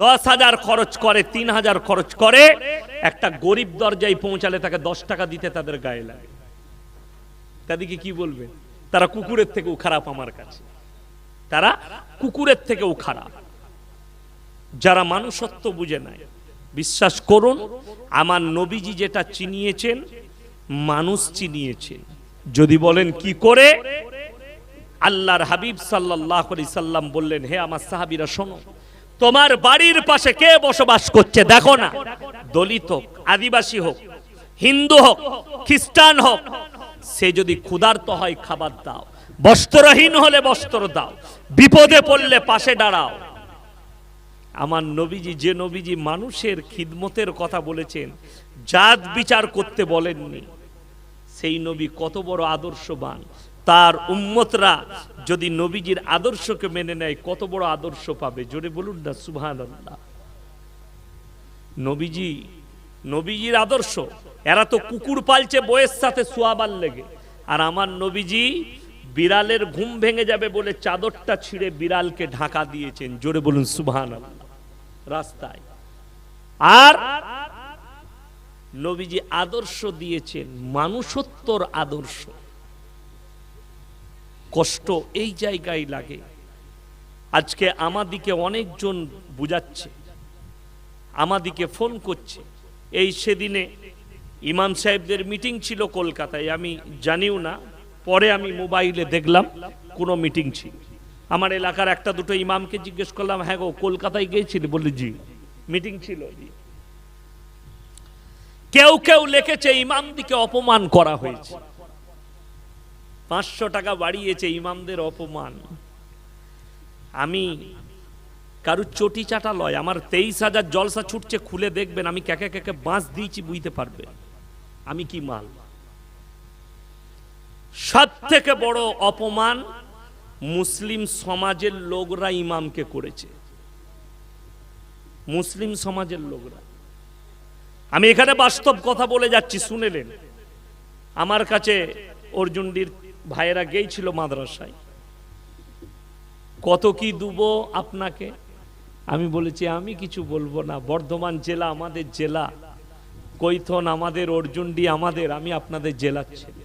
দশ হাজার খরচ করে, তিন হাজার খরচ করে, একটা গরিব দরজায় পৌঁছালে তাকে দশ টাকা দিতে তাদের গায়ে লাগে। তাদেরকে কি বলবেন তারা কুকুরের থেকেও খারাপ আমার কাছে। তারা কুকুরের থেকেও খারাপ। যারা মানুষত্ব বুঝে নাই, বিশ্বাস করুন, আমার নবীজি যেটা চিনিয়েছেন, মানুষ চিনিয়েছেন। যদি বলেন কি করে? আল্লাহর হাবিব সাল্লাহ সাল্লাম বললেন, হে আমার সাহাবিরা, শোনো তোমার বাড়ির পাশে কে বসবাস করছে দেখো না। দলিত হোক, আদিবাসী হোক, হিন্দু হোক, খ্রিস্টান হোক, সে যদি ক্ষুধার্ত হয় খাবার দাও, বস্ত্রহীন হলে বস্ত্র দাও, বিপদে পড়লে পাশে দাঁড়াও। আমার নবীজি, যে নবীজি মানুষের খিদমতের কথা বলেছেন, জাত বিচার করতে বলেননি, সেই নবী কত বড় আদর্শবান তার উম্মতরা যদি নবীজির আদর্শকে মেনে নেয়, কত বড় আদর্শ পাবে? জোরে বলুন না সুবহান নবীজি, নবীজির আদর্শ। এরা তো কুকুর পালছে বইয়ের সাথে সোয়াবার লেগে আর আমার নবীজি বিড়ালের ঘুম ভেঙে যাবে বলে চাদরটা ছিঁড়ে বিড়ালকে ঢাকা দিয়েছেন। জোরে বলুন সুবহান রাস্তায়। আর নবীজি আদর্শ দিয়েছেন, মানুষত্বর আদর্শ। কষ্ট এই জায়গায় লাগে। আজকে আমাদিকে অনেকজন বুঝাচ্ছে, আমাদিকে ফোন করছে। এই সেদিনে ইমাম সাহেবদের মিটিং ছিল কলকাতায়, আমি জানিও না, পরে আমি মোবাইলে দেখলাম, কোনো মিটিং ছিল। আমার এলাকার একটা দুটো ইমামকে জিজ্ঞেস করলাম হ্যাঁ গো, কলকাতায় গিয়েছিলি? বললি, জি, মিটিং ছিল। কেউ কেউ লিখেছে, ইমামদিকে অপমান করা হয়েছে। পাঁচশো টাকা বাড়িয়েছে ইমামদের অপমান। আমি কারুর চটি চাটা লয়, আমার তেইশ হাজার জলসা ছুটছে, খুলে দেখবেন আমি কেকে কেকে বাঁশ দিয়েছি, বুঝতে পারবে। আমি কি মাল? সব থেকে বড় অপমান মুসলিম সমাজের লোকরা ইমামকে করেছে। মুসলিম সমাজের লোকরা। আমি এখানে বাস্তব কথা বলে যাচ্ছি শুনেলেন আমার কাছে অর্জুনডির ভাইয়েরা গেছিল মাদ্রাসায়। কত কি দুব আপনাকে? আমি বলেছি, আমি কিছু বলব না। বর্ধমান জেলা আমাদের জেলা। কৈথন আমাদের, অর্জুনডি আমাদের, আমি আপনাদের জেলার ছেলে।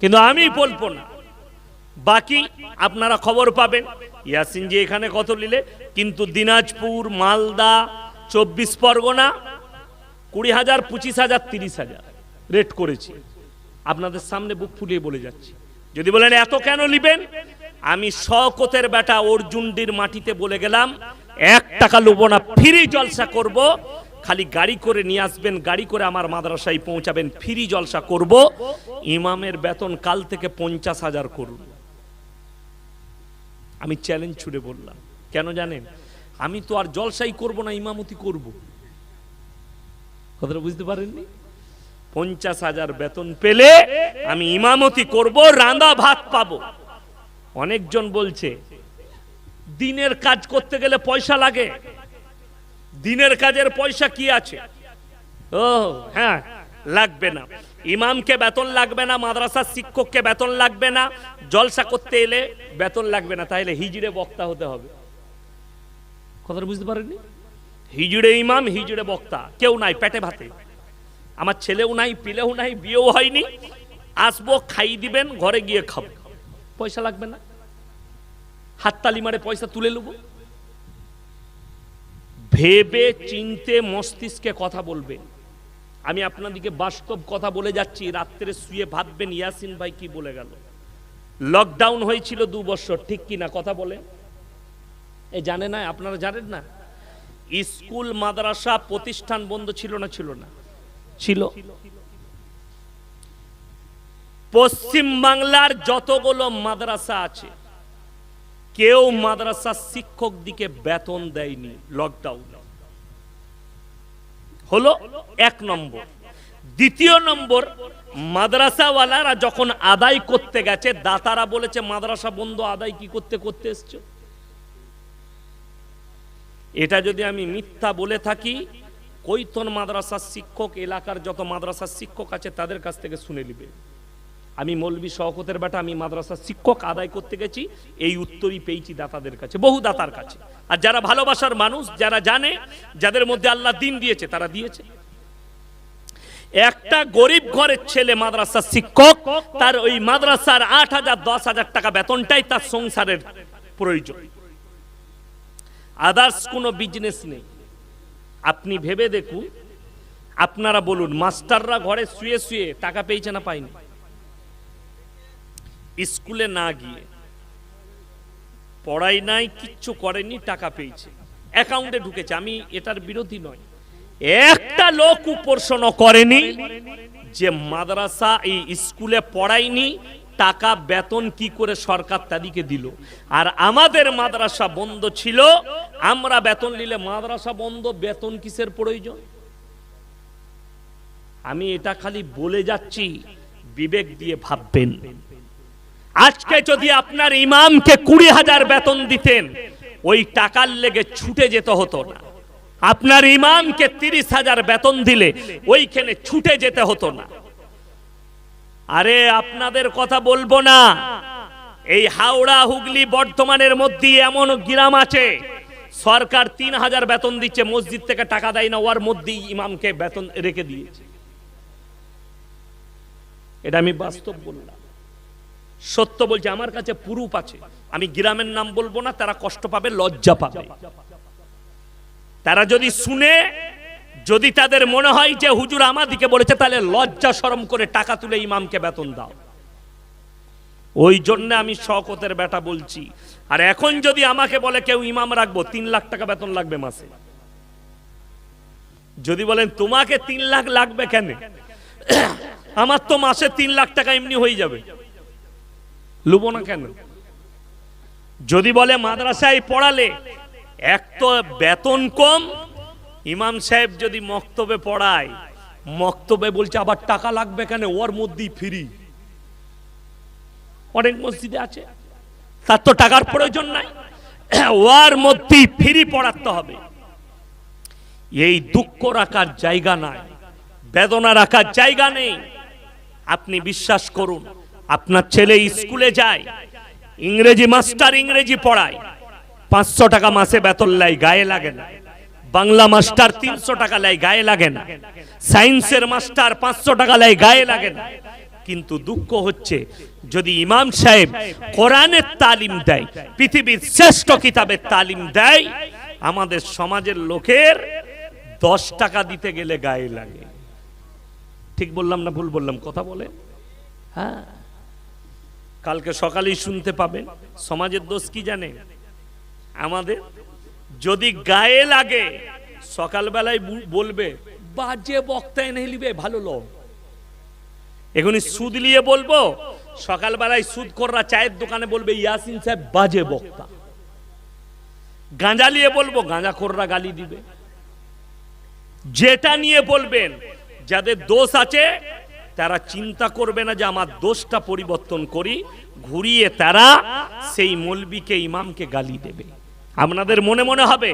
কিন্তু আমি বলব না। বাকি আপনারা খবর পাবেন। ইয়াসিন যে এখানে কত নিলে কিন্তু দিনাজপুর, মালদা, চব্বিশ পরগনা, কুড়ি হাজার, পঁচিশ হাজার, তিরিশ হাজার। রেট করেছি। আপনাদের সামনে বুক ফুলিয়ে বলে যাচ্ছি। যদি বলেন, এত কেন নিবেন? আমি শকতের বেটা অর্জুনডির মাটিতে বলে গেলাম, এক টাকা লুব না, ফ্রি জলসা করব। খালি গাড়ি করে নিয়ে আসবেন, গাড়ি করে আমার মাদ্রাসায় পৌঁছাবেন, ফ্রি জলসা করব। ইমামের বেতন কাল থেকে পঞ্চাশ হাজার করুন। আমি চ্যালেঞ্জ ছুড়ে বললাম, কেন জানেন? আমি তো আর জলসাই করব না, ইমামতি করব। কথাটা বুঝতে পারেননি? পঞ্চাশ হাজার বেতন পেলে আমি ইমামতি করব, রাঁধা ভাত পাবো। অনেকজন বলছে, দিনের কাজ করতে গেলে পয়সা লাগে। দিনের কাজের পয়সা কি আছে? ও হ্যাঁ লাগবে না। ইমামকে বেতন লাগবে না, মাদ্রাসার শিক্ষককে বেতন লাগবে না। জলসা করতে এলে বেতন লাগবে না তাহলে হিজড়ে বক্তা হতে হবে। কথাটা বুঝতে পারেননি? হিজড়ে ইমাম, হিজড়ে বক্তা, কেউ নাই, পেটে ভাতে। আমার ছেলেও নাই, পিলেও নাই, বিয়েও হয়নি। আসব, খাই দিবেন, ঘরে গিয়ে খাব। পয়সা লাগবে না। হাততালি মারে পয়সা তুলে নেব। ভেবে চিনতে মস্তিষ্কে কথা বলবে। আমি আপনাদিকে বাস্তব কথা বলে যাচ্ছি, রাত্রে শুয়ে ভাববেন, ইয়াসিন ভাই কি বলে গেল। লকডাউন হয়েছিল দু বছর, ঠিক কি না কথা বলে? এ জানে না, আপনারা জানেন না? স্কুল, মাদ্রাসা, প্রতিষ্ঠান বন্ধ ছিল না ছিল না। ছিল। পশ্চিম বাংলার যতগুলো মাদ্রাসা আছে, কেউ মাদ্রাসা শিক্ষক দিকে বেতন দেয়নি লকডাউন হলো এক নম্বর। দ্বিতীয় নম্বর, মাদ্রাসাওয়ালারা যখন আদায় করতে গেছে, দাতারা বলেছে, মাদ্রাসা বন্ধ, আদায় কি করতে করতে এসছো? এটা যদি আমি মিথ্যা বলে থাকি কৈতন মাদ্রাসার শিক্ষক, এলাকার যত মাদ্রাসার শিক্ষক আছে তাদের কাছ থেকে শুনে নিবে। আমি মৌলবী শওকতের বেটা, আমি মাদ্রাসার শিক্ষক, আদায় করতে গেছি, এই উত্তরই পেয়েছি দাতাদের কাছে, বহু দাতার কাছে। আর যারা ভালোবাসার মানুষ, যারা জানে, যাদের মধ্যে আল্লাহ দিন দিয়েছে, তারা দিয়েছে। একটা গরিব ঘরের ছেলে মাদ্রাসার শিক্ষক, তার ওই মাদ্রাসার আট হাজার, দশ হাজার টাকা বেতনটাই তার সংসারের প্রয়োজন। আদার্স কোনো বিজনেস নেই। আপনি ভেবে দেখুন, আপনারা বলুন, মাস্টাররা ঘরে শুয়ে শুয়ে টাকা পেয়েছে না পায়নি? স্কুলে না গিয়ে পড়াই নাই, কিচ্ছু করেনি, টাকা পেয়েছে। অ্যাকাউন্টে ঢুকেছে। আমি এটার বিরোধী নয় একটা লোক উপর্ষণ করেনি যে মাদ্রাসা এই স্কুলে পড়ায়নি টাকা বেতন কি করে সরকার তাদেরকে দিল? আর আমাদের মাদ্রাসা বন্ধ ছিল, আমরা বেতন নিলে মাদ্রাসা বন্ধ, বেতন কিসের প্রয়োজন? আমি এটা খালি বলে যাচ্ছি, বিবেক দিয়ে ভাববেন। আজকে যদি আপনার ইমামকে কুড়ি হাজার বেতন দিতেন, ওই টাকার লেগে ছুটে যেতে হতো না। আপনার ইমামকে তিরিশ হাজার বেতন দিলে, ওইখানে ছুটে যেতে হতো না। আরে আপনাদের কথা বলব না। এই হাওড়া, হুগলি, বর্ধমানের মধ্যে এমন গ্রাম আছে, সরকার তিন হাজার বেতন দিচ্ছে, মসজিদ থেকে টাকা দেয় না, ওর মধ্যেই ইমামকে বেতন রেখে দিয়েছে। এটা আমি বাস্তব বললাম। সত্য বলছি, আমার কাছে পুরুপ আছে। আমি গ্রামের নাম বলব না, তারা কষ্ট পাবে, লজ্জা পাবে। তারা যদি শুনে যদি তাদের মনে হয় যে হুজুর আমাদিকে বলেছে, তাহলে লজ্জা শরম করে টাকা তুলে ইমামকে বেতন দাও। ওই জন্য আমি শকতের বেটা বলছি। আর এখন যদি আমাকে বলে কেউ ইমাম রাখব, তিন লাখ টাকা বেতন লাগবে মাসে। যদি বলেন, তোমাকে তিন লাখ লাগবে কেন? আমার তো মাসে তিন লাখ টাকা এমনি হয়ে যাবে। লুবো না কেন? যদি বলে, মাদ্রাসায় পড়ালে এক তো বেতন কম ইমাম সাহেব যদি মক্তবে পড়ায়, মক্তবে বলছে, আবার টাকা লাগবে কেন? ওর মধ্যেই ফ্রি অনেক মসজিদে আছে। তার তো টাকার প্রয়োজন নাই। ওর মধ্যেই ফ্রি পড়াতে হবে। এই দুঃখ রাখার জায়গা নাই। বেদনা রাখার জায়গা নেই। আপনি বিশ্বাস করুন, আপনার ছেলে স্কুলে যায়, ইংরেজি মাস্টার ইংরেজি পড়ায়, পাঁচশো টাকা মাসে বেতন লাই গায়ে লাগে না। বাংলা মাস্টার তিনশো টাকা লাই গায়ে লাগে না। সায়েন্সের মাস্টার পাঁচশো টাকা লাই গায়ে লাগে না। কিন্তু দুঃখ হচ্ছে, যদি ইমাম সাহেব কোরআনের তালিম দেয়, পৃথিবীর শ্রেষ্ঠ কিতাবের তালিম দেয়, আমাদের সমাজের লোকের দশ টাকা দিতে গেলে গায়ে লাগে। ঠিক বললাম না ভুল বললাম? কথা বলে হ্যাঁ। কালকে সকালেই শুনতে পাবেন। সমাজের দোষ কি জানে আমাদের যদি গায়ে লাগে সকালবেলায় বলবে বাজে বক্তা এনে নিবে ভালো লোক। এখনই সুদ নিয়ে বলব সকালবেলায় সুদ কররা চায়ের দোকানে বলবে ইয়াসিন সাহেব বাজে বক্তা। গাঁজা নিয়ে বলব গাঁজা কররা গালি দিবে। যেটা নিয়ে বলবেন যাদের দোষ আছে তারা চিন্তা করবে না যে আমার দোষটা পরিবর্তন করি ঘুরিয়ে তারা সেই মলবিকে ইমামকে গালি দেবে। আপনাদের মনে মনে হবে,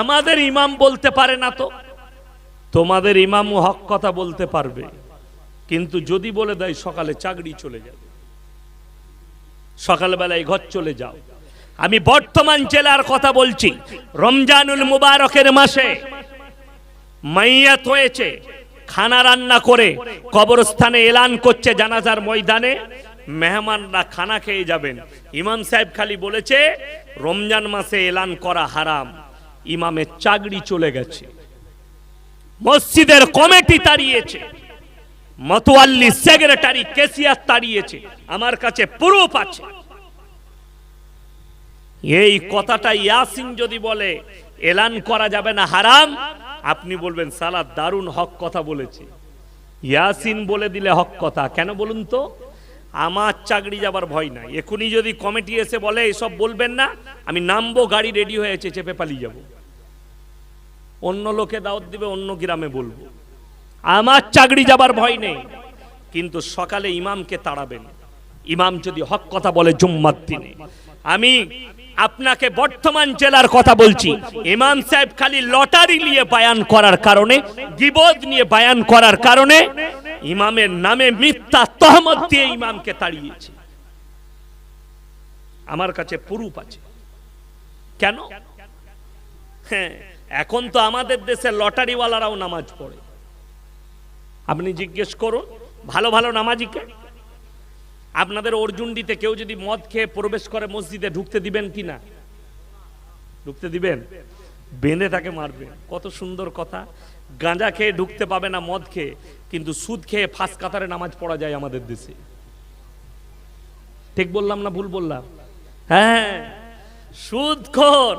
আমাদের ইমাম বলতে পারে না তো। তোমাদের ইমামও হক কথা বলতে পারবে, কিন্তু যদি বলে দেয় সকালে চাকরি চলে যাবে, সকালবেলায় ঘর চলে যাও। আমি বর্তমান জেলার কথা বলছি, রমজানুল মুবারকের মাসে মাইয়াত হয়েছে, খানা রান্না করে কবরস্থানে এলান করছে জানাজার ময়দানে মেহমানরা খানা খেয়ে যাবেন। ইমাম সাহেব খালি বলেছে, রমজান মাসে এলান করা হারাম, ইমামের চাকরি চলে গেছে। মসজিদের কমিটি তাড়িয়েছে, মতোয়াল্লি সেক্রেটারি কেসিয়ার তাড়িয়েছে, আমার কাছে প্রুফ আছে। এই কথাটা ইয়াসিন যদি বলে, এলান করা যাবে না হারাম, আপনি বলবেন সালা দারুণ হক কথা বলেছে। ইয়াসিন বলে দিলে হক কথা, কেন বলুন তো? আমার চাকরি যাবার ভয় নাই। এখনই যদি কমিটি এসে বলে, এসব বলবেন না, আমি নামবো, গাড়ি রেডি হয়েছে চেপে পালিয়ে যাব। অন্য লোকে দাওয়াত দিবে, অন্য গ্রামে বলব। আমার চাকরি যাবার ভয় নেই, কিন্তু সকালে ইমামকে তাড়াবেন। ইমাম যদি হক কথা বলে জুম্মার দিনে। আমি আপনাকে বর্তমান জেলার কথা বলছি। ইমাম সাহেব খালি লটারি নিয়ে বায়ান করার কারণে, গিবদ নিয়ে বায়ান করার কারণে ইমামের নামে মিথ্যা তহমত দিয়ে ইমামকে তাড়িয়েছে। আমার কাছে প্রুফ আছে। কেন? হ্যাঁ এখন তো আমাদের দেশে লটারিওয়ালারাও নামাজ পড়ে। আপনি জিজ্ঞেস করুন, ভালো ভালো নামাজিকে? আপনাদের অর্জুনডিতে কেউ যদি মদ খেয়ে প্রবেশ করে মসজিদে ঢুকতে দিবেন কি না? ঢুকতে দিবেন? বেঁধে তাকে মারবেন কত সুন্দর কথা। গাঁজা খেয়ে ঢুকতে পাবে না মদ খেয়ে, কিন্তু সুদ খেয়ে ফাঁস কাতারে নামাজ পড়া যায় আমাদের দেশে। ঠিক বললাম না ভুল বললাম? হ্যাঁ। সুদ খোর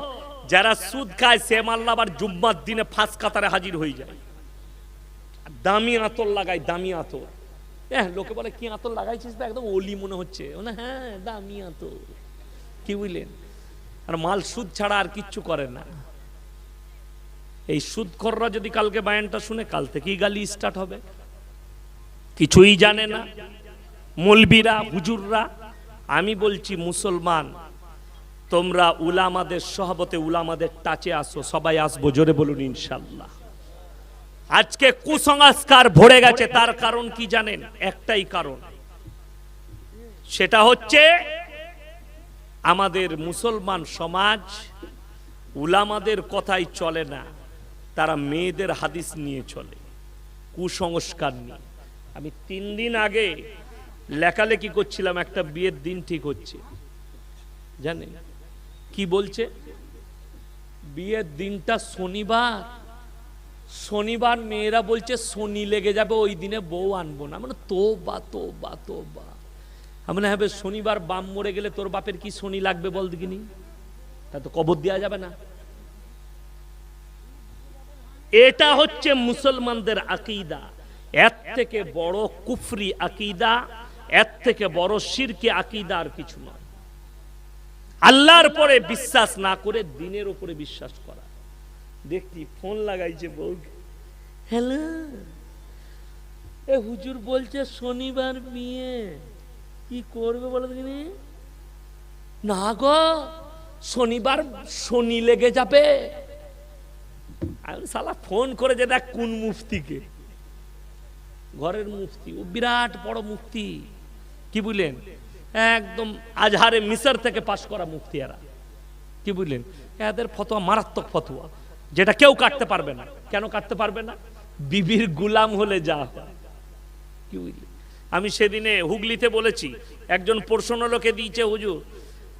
যারা সুদ খায়, সে মাল্লা আবার জুম্মার দিনে ফাঁস কাতারে হাজির হয়ে যায়। দামি আতর লাগায়, দামি আতর। হ্যাঁ লোকে বলে, কি আতর লাগাইছিস তো? একদম ওলি মনে হচ্ছে। হ্যাঁ দামি আতর। কি বুঝলেন? আর মাল সুদ ছাড়া আর কিচ্ছু করে না। এই সুদখররা যদি কালকে বায়ানটা শুনে, কাল থেকেই গালি স্টার্ট হবে। কিছুই জানে না। মলবিরা, হুজুররা, আমি বলছি মুসলমান, তোমরা উলামাদের সহবতে উলামাদের টাচে আসো, সবাই আসব, জোরে বলুন ইনশাল্লাহ আজকে কুসংস্কার ভরে গেছে, তার কারণ কি জানেন? একটাই কারণ। সেটা হচ্ছে আমাদের মুসলমান সমাজ উলামাদের কথাই চলে না। তারা মেয়েদের হাদিস নিয়ে চলে, কুসংস্কার নিয়ে। আমি তিন দিন আগে লেখালেখি করছিলাম, একটা বিয়ের দিন ঠিক হচ্ছে। জানেন? কি বলছে? বিয়ের দিনটা শনিবার। শনিবার মেয়েরা বলছে, শনি লেগে যাবে, ওই দিনে বউ আনব না। মানে তো বা তো বা তো বা আমি না হবে শনিবার বাম মরে গেলে তোর বাপের কি শনি লাগবে বল দেখিনি? তা তো কবর দেওয়া যাবে না। এটা হচ্ছে মুসলমানদের আকিদা। এর থেকে বড় কুফরি আকিদা, এর থেকে বড় শিরকে আকিদা আর কিছু নয়। আল্লাহর পরে বিশ্বাস না করে দিনের উপরে বিশ্বাস করা। দেখছি ফোন লাগাইছে বউ। হ্যালো, এ হুজুর বলছে শনিবার বিয়ে। কি করবে বলো দেখিনি? না গো, শনিবার শনি লেগে যাবে। আমি সালা ফোন করে যে দেখ কোন মুফতিকে। ঘরের মুফতি, ও বিরাট বড় মুফতি। কি বুঝলেন? একদম আজহারে মিশর থেকে পাশ করা মুফতি এরা। কি বুঝলেন? এদের ফতোয়া মারাত্মক ফতোয়া, যেটা কেউ কাটতে পারবে না। কেন কাটতে পারবে না? বিবির গুলাম হলে যা কি বুঝলি আমি সেদিনে হুগলিতে বলেছি, একজন প্রশ্ন লোকে দিয়েছে, হুজুর,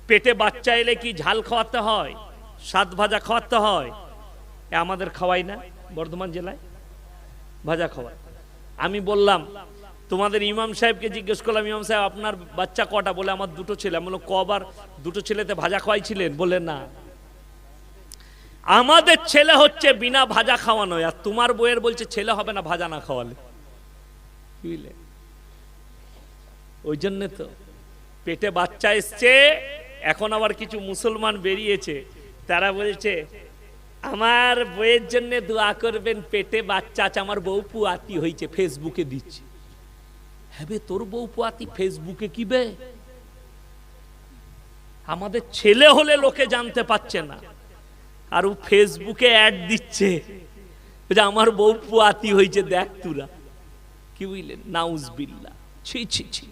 পেটে বাচ্চা এলে কি ঝাল খাওয়াতে হয়? সাত ভাজা খাওয়াতে হয়? আমাদের খাওয়াই না, বর্ধমান জেলায় ভাজা খাওয়ায় আমি বললাম, তোমাদের ইমাম সাহেবকে জিজ্ঞেস করলাম, ইমাম সাহেব, আপনার বাচ্চা কটা? বলে, আমার দুটো ছেলে। আমি কবার দুটো ছেলেতে ভাজা খাওয়াইছিলেন? বলে, না। আমাদের ছেলে হচ্ছে বিনা ভাজা খাওয়ানো, আর তোমার বইয়ের বলছে, ছেলে হবে না, ভাজা না খাওয়ালে। বুঝলে? ওই জন্যে তো পেটে বাচ্চা এসছে, এখন আবার কিছু মুসলমান বেরিয়েছে, তারা বলছে আমার বইয়ের জন্য দোয়া করবেন, পেটে বাচ্চা আছে, আমার বউ পুয়াতি হয়েছে, ফেসবুকে দিচ্ছে। হ্যাঁ তোর বউ পুয়াতি ফেসবুকে কি বে? আমাদের ছেলে হলে লোকে জানতে পারছে না। আর ও ফেসবুকে অ্যাড দিচ্ছে। যে আমার বউ পুয়াতি হয়েছে, দেখ তুরা। কি বুঝলেন নাউজ বিল্লা ছি ছি ছি।